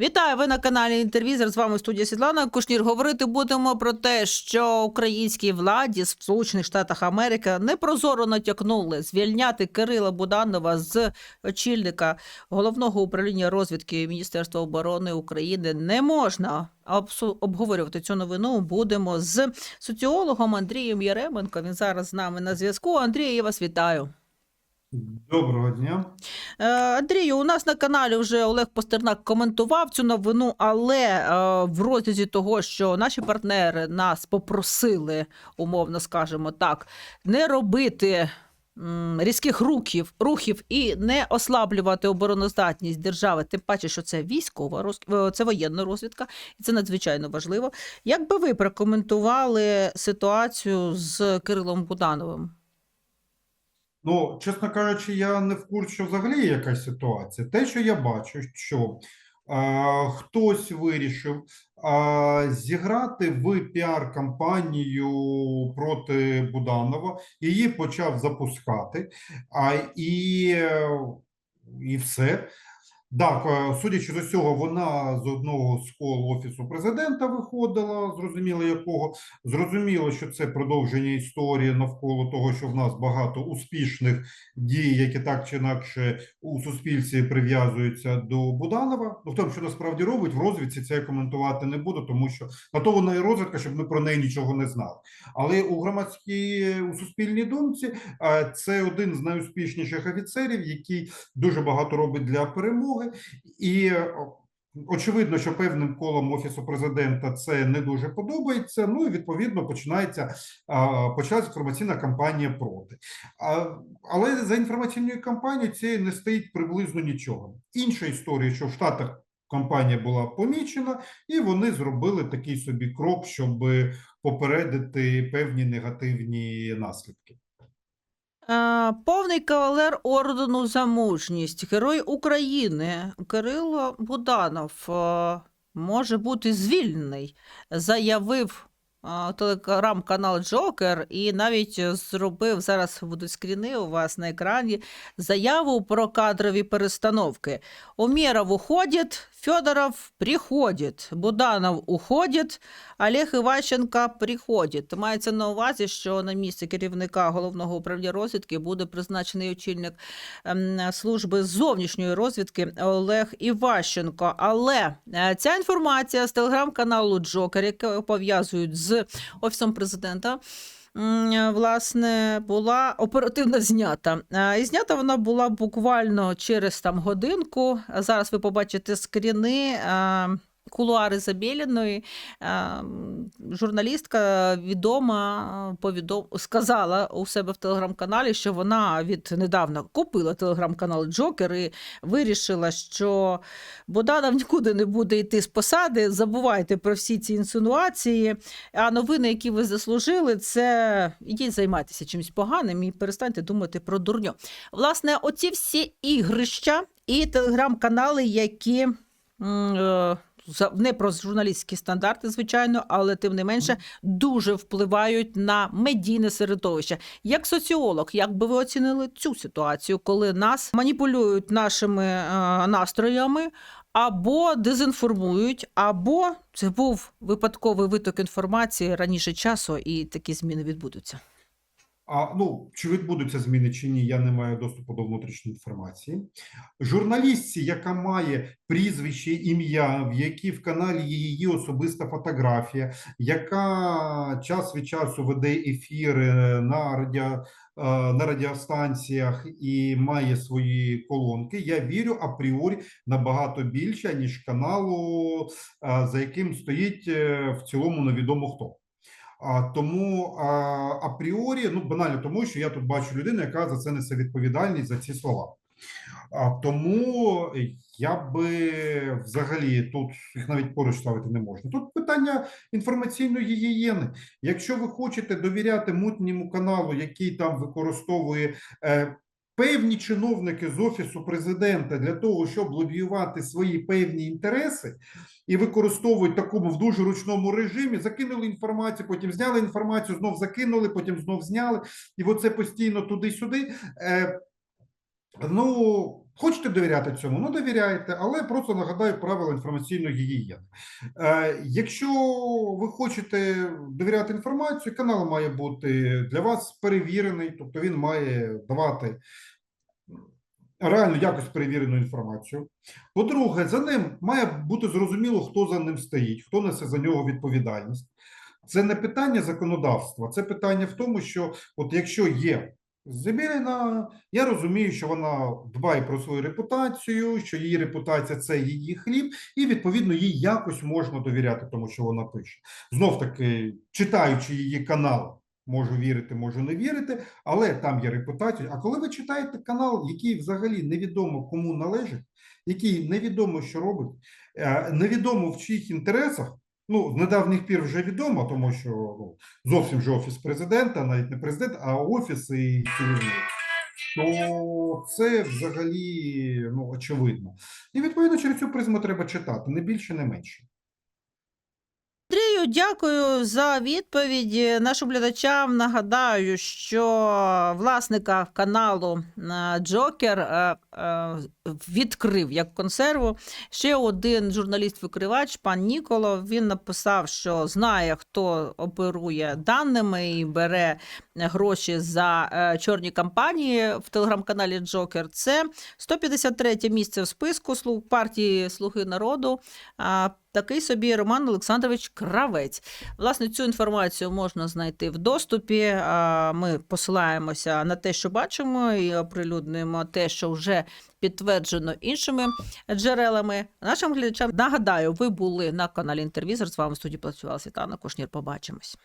Вітаю! Ви на каналі Інтервізор. З вами студія Світлана Кушнір. Говорити будемо про те, що українській владі в Сполучених Штатах Америки непрозоро натякнули звільняти Кирила Буданова з очільника головного управління розвідки Міністерства оборони України не можна. Обговорювати цю новину будемо з соціологом Андрієм Яременко. Він зараз з нами на зв'язку. Андрій, я вас вітаю. Доброго дня. Е, Андрію, у нас на каналі вже Олег Постернак коментував цю новину, але е, в розрізі того, що наші партнери нас попросили, умовно скажемо так, не робити. Різких рухів, рухів і не ослаблювати обороноздатність держави, тим паче, що це військова роз- е, це воєнна розвідка, і це надзвичайно важливо. Як би ви прокоментували ситуацію з Кирилом Будановим? Ну, чесно кажучи, я не в курсі, взагалі є якась ситуація. Те, що я бачу, що а, хтось вирішив а, зіграти в піар-кампанію проти Буданова, її почав запускати, а, і, і все. Так, е, судячи з усього, вона з одного з кол офісу президента виходила, зрозуміло якого. Зрозуміло, що це продовження історії навколо того, що в нас багато успішних дій, які так чи інакше у суспільстві прив'язуються до Буданова. Ну, в тому, що насправді робить в розвідці, це я коментувати не буду, тому що на то вона і розвідка, щоб ми про неї нічого не знали. Але у громадській у суспільній думці е, це один з найуспішніших офіцерів, який дуже багато робить для перемоги, і е, очевидно, що певним колом офісу президента це не дуже подобається. Ну і відповідно починається а, почалась інформаційна кампанія проти. Але за інформаційною кампанією цією не стоїть приблизно нічого. Інша історія, що в Штатах. Компанія була помічена, і вони зробили такий собі крок, щоб попередити певні негативні наслідки. Повний кавалер ордену за мужність, герой України Кирило Буданов е, може бути звільнений, заявив телеграм-канал Джокер і навіть зробив зараз будуть скріни у вас на екрані заяву про кадрові перестановки. Умеров уходит, Федоров приходит, Буданов уходит, Олег Іващенка приходить. Мається на увазі, що на місце керівника головного управління розвідки буде призначений очільник ем, служби зовнішньої розвідки Олег Іващенко. Але е, ця інформація з телеграм-каналу Джокер, яку пов'язують з офісом президента. Власне, була оперативно знята. Е, І знята вона була буквально через там годинку. Зараз ви побачите скріни. Е, Кулуари Забєліної, е, журналістка відома е, повідом... сказала у себе в телеграм-каналі, що вона від недавно купила телеграм-канал Джокер і вирішила, що Боданов нікуди не буде йти з посади. Забувайте про всі ці інсинуації. А новини, які ви заслужили, це ідіть займайтеся чимось поганим і перестаньте думати про дурню. Власне, оці всі ігрища і телеграм-канали, які. Не про журналістські стандарти, звичайно, але тим не менше дуже впливають на медійне середовище. Як соціолог, як би ви оцінили цю ситуацію, коли нас маніпулюють нашими е, настроями, або дезінформують, або це був випадковий виток інформації раніше часу, і такі зміни відбудуться. А ну чи відбудуться зміни чи ні, я не маю доступу до внутрішньої інформації. Журналістці, яка має прізвище, ім'я, в якій в каналі є її особиста фотографія, яка час від часу веде ефіри на радіо. е, На радіостанціях і має свої колонки. Я вірю апріорі набагато більше, ніж каналу, е, за яким стоїть е, в цілому невідомо хто. А, тому апріорі, ну банально тому, що я тут бачу людину, яка за це несе відповідальність за ці слова. Тому я би взагалі тут їх навіть поруч ставити не можна. Тут питання інформаційної гігієни. Якщо ви хочете довіряти мутньому каналу, який там використовує. Е, Певні чиновники з офісу президента для того, щоб лобіювати свої певні інтереси, і використовують такому в дуже ручному режимі, закинули інформацію, потім зняли інформацію, знов закинули, потім знов зняли, і оце постійно туди-сюди. Е, ну, Хочете довіряти цьому? Ну довіряйте, але просто нагадаю правила інформаційної гігієни. Е, якщо ви хочете довіряти інформацію, канал має бути для вас перевірений, тобто він має давати реально якось перевірену інформацію. По-друге, за ним має бути зрозуміло, хто за ним стоїть, хто несе за нього відповідальність. Це не питання законодавства, це питання в тому, що от якщо є Забіріна, я розумію, що вона дбає про свою репутацію, що її репутація це її хліб, і відповідно їй якось можна довіряти тому, що вона пише. Знов таки, читаючи її канал, можу вірити, можу не вірити, але там є репутація. А коли ви читаєте канал, який взагалі невідомо кому належить, який невідомо що робить, е, невідомо в чиїх інтересах. Ну, з недавніх пір вже відомо, тому що ну, зовсім же офіс президента, навіть не президент, а офіс і керівник. То це взагалі ну, очевидно. І відповідно через цю призму треба читати, не більше, не менше. Дякую за відповіді. Нашим глядачам нагадаю, що власника каналу е, Джокер е, е, відкрив як консерву ще один журналіст-викривач, пан Ніколо. Він написав, що знає, хто оперує даними і бере гроші за чорні кампанії в телеграм-каналі Джокер. Це 153 місце в списку слуг партії Слуги народу. Такий собі Роман Олександрович Кравець. Власне, цю інформацію можна знайти в доступі. Ми посилаємося на те, що бачимо, і оприлюднюємо те, що вже підтверджено іншими джерелами. Нашим глядачам нагадаю, ви були на каналі Інтервізор. З вами в студії працювала Світлана Кушнір. Побачимось.